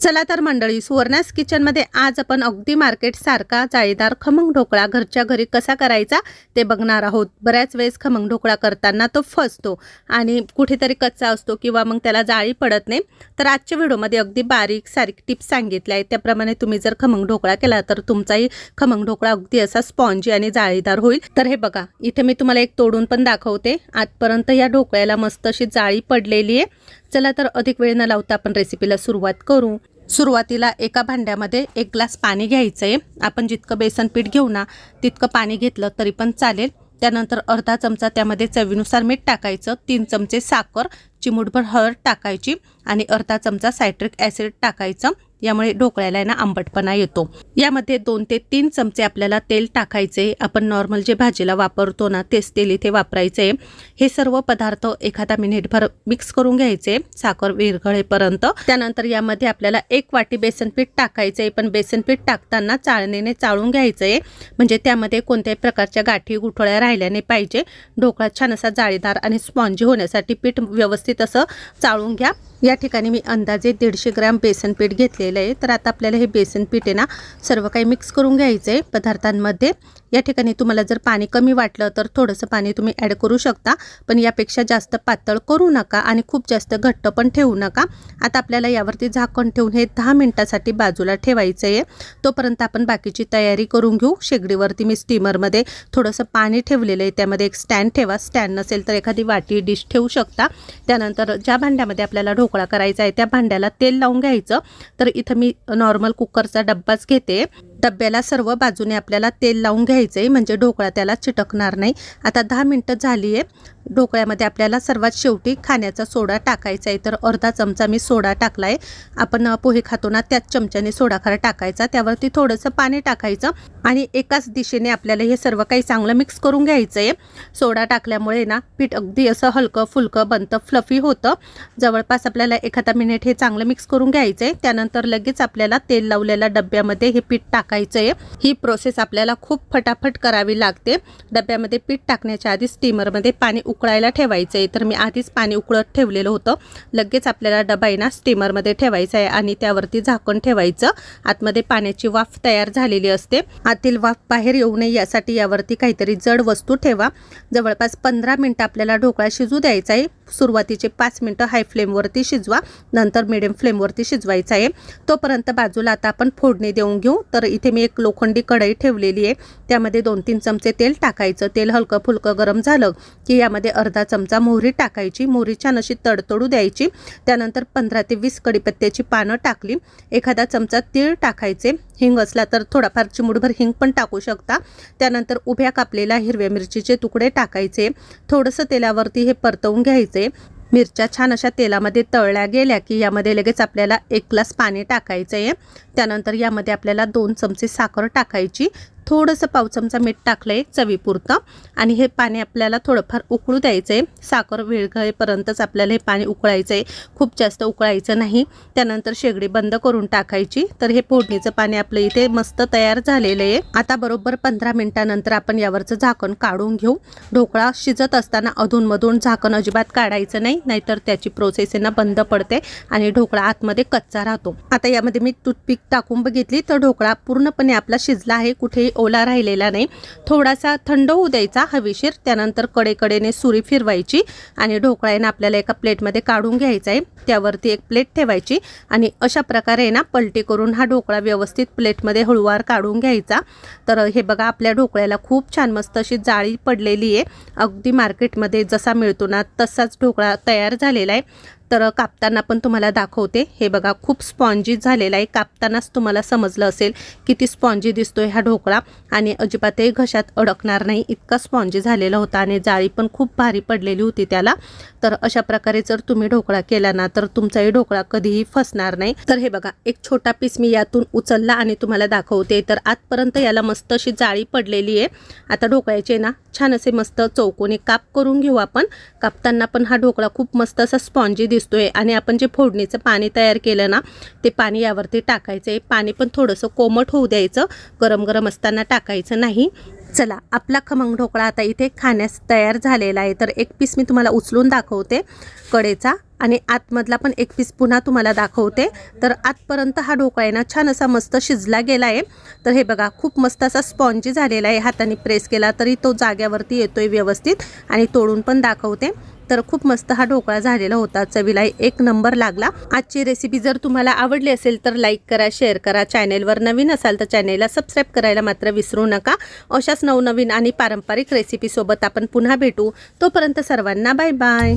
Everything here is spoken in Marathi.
चला तर मंडळी सुवर्णास किचनमध्ये आज आपण अगदी मार्केट सारखा जाळीदार खमंग ढोकळा घरच्या घरी कसा करायचा ते बघणार आहोत. बऱ्याच वेळेस खमंग ढोकळा करताना तो फसतो आणि कुठेतरी कच्चा असतो किंवा मग त्याला जाळी पडत नाही. तर आजच्या व्हिडिओमध्ये अगदी बारीक सारीक टिप्स सांगितल्या आहेत. त्याप्रमाणे तुम्ही जर खमंग ढोकळा केला तर तुमचाही खमंग ढोकळा अगदी असा स्पॉन्जी आणि जाळीदार होईल. तर हे बघा इथे मी तुम्हाला एक तोडून पण दाखवते. आजपर्यंत या ढोकळ्याला मस्त अशी जाळी पडलेली आहे. चला तर अधिक वेळ न लावता आपण रेसिपीला सुरुवात करू. सुरुवातीला एका भांड्यामध्ये एक ग्लास पाणी घ्यायचं आहे आपण जितकं बेसन पीठ घेऊ ना तितकं पाणी घेतलं तरी पण चालेल. त्यानंतर अर्धा चमचा त्यामध्ये चवीनुसार मीठ टाकायचं तीन चमचे साखर चिमूटभर हळद टाकायची आणि अर्धा चमचा सायट्रिक ॲसिड टाकायचं. यामुळे ढोकळ्याला ना आंबटपणा येतो. यामध्ये दोन ते तीन चमचे आपल्याला तेल टाकायचे. आपण नॉर्मल जे भाजीला वापरतो ना तेच तेल इथे वापरायचे. हे सर्व पदार्थ एखादा मिनिटभर मिक्स करून घ्यायचे साखर विरघळेपर्यंत. त्यानंतर यामध्ये आपल्याला एक वाटी बेसन पीठ टाकायचे. पण बेसन पीठ टाकताना चाळणीने चाळून घ्यायचंय म्हणजे त्यामध्ये कोणत्याही प्रकारच्या गाठी गुठळ्या राहिल्या नाही पाहिजे. ढोकळा छान असा जाळीदार आणि स्पॉन्जी होण्यासाठी पीठ व्यवस्थित असं चाळून घ्या. या ठिकाणी मी अंदाजे दीडशे ग्रॅम बेसन पीठ घेतलेलं आहे. तर आता आपल्याला हे बेसन पीठ आहे ना सर्व काही मिक्स करून घ्यायचं आहे पदार्थांमध्ये. या ठिकाणी तुम्हाला जर पाणी कमी वाटलं तर थोडंसं पाणी तुम्ही ॲड करू शकता पण यापेक्षा जास्त पातळ करू नका आणि खूप जास्त घट्ट पण ठेवू नका. आता आपल्याला यावरती झाकण ठेवून हे दहा मिनटासाठी बाजूला ठेवायचं आहे तोपर्यंत आपण बाकीची तयारी करून घेऊ. शेगडीवरती मी स्टीमरमध्ये थोडंसं पाणी ठेवलेलं आहे. त्यामध्ये एक स्टँड ठेवा. स्टँड नसेल तर एखादी वाटी डिश ठेवू शकता. त्यानंतर ज्या भांड्यामध्ये आपल्याला ढोकळा करायचा आहे त्या भांड्याला तेल लावून घ्यायचं. तर इथं मी नॉर्मल कुकरचा डब्बाच घेते. डब्याला सर्व बाजूने आपल्याला तेल लावून घ्यायचं आहे म्हणजे ढोकळा त्याला चिटकणार नाही. आता दहा मिनटं झाली आहे ढोकळ्यामध्ये आपल्याला सर्वात शेवटी खाण्याचा सोडा टाकायचा आहे तर अर्धा चमचा मी सोडा टाकला आहे आपण पोहे खातो ना त्याच चमच्याने सोडा खरा टाकायचा. त्यावरती थोडंसं पाणी टाकायचं आणि एकाच दिशेने आपल्याला हे सर्व काही चांगलं मिक्स करून घ्यायचं आहे सोडा टाकल्यामुळे ना पीठ अगदी असं हलकं फुलकं बनतं फ्लफी होतं. जवळपास आपल्याला एखादा मिनिट हे चांगलं मिक्स करून घ्यायचं आहे त्यानंतर लगेच आपल्याला तेल लावलेल्या डब्यामध्ये हे पीठ टाक टाकायचं आहे ही प्रोसेस आपल्याला खूप फटाफट करावी लागते. डब्यामध्ये पीठ टाकण्याच्या आधी स्टीमरमध्ये पाणी उकळायला ठेवायचं आहे तर मी आधीच पाणी उकळत ठेवलेलं होतं. लगेच आपल्याला डबा आहे ना स्टीमरमध्ये ठेवायचा आहे आणि त्यावरती झाकण ठेवायचं. आतमध्ये पाण्याची वाफ तयार झालेली असते. आतील वाफ बाहेर येऊ नये यासाठी यावरती काहीतरी जड वस्तू ठेवा. जवळपास पंधरा मिनटं आपल्याला ढोकळा शिजू द्यायचा आहे सुरुवातीचे पाच मिनटं हाय फ्लेमवरती शिजवा. नंतर मिडियम फ्लेमवरती शिजवायचं आहे तोपर्यंत बाजूला आता आपण फोडणी देऊन घेऊ. तर इथे मी एक लोखंडी कढई ठेवलेली आहे. त्यामध्ये दोन तीन चमचे तेल टाकायचं. तेल हलकं फुलकं गरम झालं की यामध्ये अर्धा चमचा मोहरी टाकायची. मोहरी छान अशी तडतडू द्यायची. त्यानंतर पंधरा ते वीस कडीपत्त्याची पानं टाकली. एखादा चमचा तीळ टाकायचे. हिंग असला तर थोडाफार चिमुडभर हिंग पण टाकू शकता. त्यानंतर उभ्या कापलेल्या हिरव्या मिरचीचे तुकडे टाकायचे. थोडंसं तेलावरती हे परतवून घ्यायचे. मिरच्या छान अशा तेलामध्ये तळल्या गेल्या की यामध्ये लगेच आपल्याला एक ग्लास पाणी टाकायचं आहे त्यानंतर यामध्ये आपल्याला दोन चमचे साखर टाकायची. थोडंसं पाव चमचा मीठ टाकलं आहे चवीपुरतं. आणि हे पाणी आपल्याला थोडंफार उकळू द्यायचं आहे साखर विरघळेपर्यंतच आपल्याला हे पाणी उकळायचं आहे खूप जास्त उकळायचं नाही. त्यानंतर शेगडी बंद करून टाकायची. तर हे फोडणीचं पाणी आपलं इथे मस्त तयार झालेलं आहे. आता बरोबर पंधरा मिनटानंतर आपण यावरचं झाकण काढून घेऊ. ढोकळा शिजत असताना अधूनमधून झाकण अजिबात काढायचं नाही. नाहीतर त्याची प्रोसेस आहे ना बंद पडते आणि ढोकळा आतमध्ये कच्चा राहतो. आता यामध्ये मी टूथपिक टाकून बघितली. तर ढोकळा पूर्णपणे आपला शिजला आहे. कुठेही ओला राहिलेला नाही. थोडासा थंड होऊ द्यायचा हवेशीर त्यानंतर कडेकडेने सुरी फिरवायची आणि ढोकळा आहे ना आपल्याला एका प्लेटमध्ये काढून घ्यायचा आहे. त्यावरती एक प्लेट ठेवायची आणि अशा प्रकारे ना पलटी करून हा ढोकळा व्यवस्थित प्लेटमध्ये हळूवार काढून घ्यायचा. तर हे बघा आपल्या ढोकळ्याला खूप छान मस्त अशी जाळी पडलेली आहे. अगदी मार्केटमध्ये जसा मिळतो ना तसाच ढोकळा तयार झालेला आहे. तर कापताना पण तुम्हाला दाखवते. हे बघा खूप स्पॉन्जी झालेला आहे. कापतानाच तुम्हाला समजलं असेल किती स्पॉन्जी दिसतोय हा ढोकळा. आणि अजिबातही घशात अडकणार नाही. इतका स्पॉन्जी झालेला होता आणि जाळी पण खूप भारी पडलेली होती त्याला. तर अशा प्रकारे जर तुम्ही ढोकळा केला ना तर तुमचाही ढोकळा कधीही फसणार नाही. तर हे बघा एक छोटा पीस मी यातून उचलला आणि तुम्हाला दाखवते. तर आजपर्यंत याला मस्त अशी जाळी पडलेली आहे. आता ढोकळ्याचे ना छान असे मस्त चौकोनी काप करून घेऊ आपण. कापताना पण हा ढोकळा खूप मस्त असा स्पॉन्जी दिसतोय आणि आपण जे फोडणीचं पाणी तयार केलं ना ते पाणी यावरती टाकायचं. आहे पाणी पण थोडंसं कोमट होऊ द्यायचं. गरम गरम असताना टाकायचं नाही. चला आपला खमंग ढोकळा आता इथे खाण्यास तयार झालेला आहे. तर एक पीस मी तुम्हाला उचलून दाखवते कडेचा आणि आतमधला पण एक पीस पुन्हा तुम्हाला दाखवते. तर आतपर्यंत हा ढोकळा आहे ना छान असा मस्त शिजला गेला आहे. तर हे बघा खूप मस्त असा स्पॉन्जी झालेला आहे. हाताने प्रेस केला तरी तो जाग्यावरती येतोय व्यवस्थित आणि तोडून पण दाखवते. तर खूप मस्त हा ढोकळा झालेला होता. चवीला एक नंबर लागला. आजची रेसिपी जर तुम्हाला आवडली असेल तर लाईक करा शेअर करा. चॅनेलवर नवीन असाल तर चॅनेलला सबस्क्राईब करायला मात्र विसरू नका. अशाच नवनवीन आणि पारंपरिक रेसिपीसोबत आपण पुन्हा भेटू. तोपर्यंत सर्वांना बाय बाय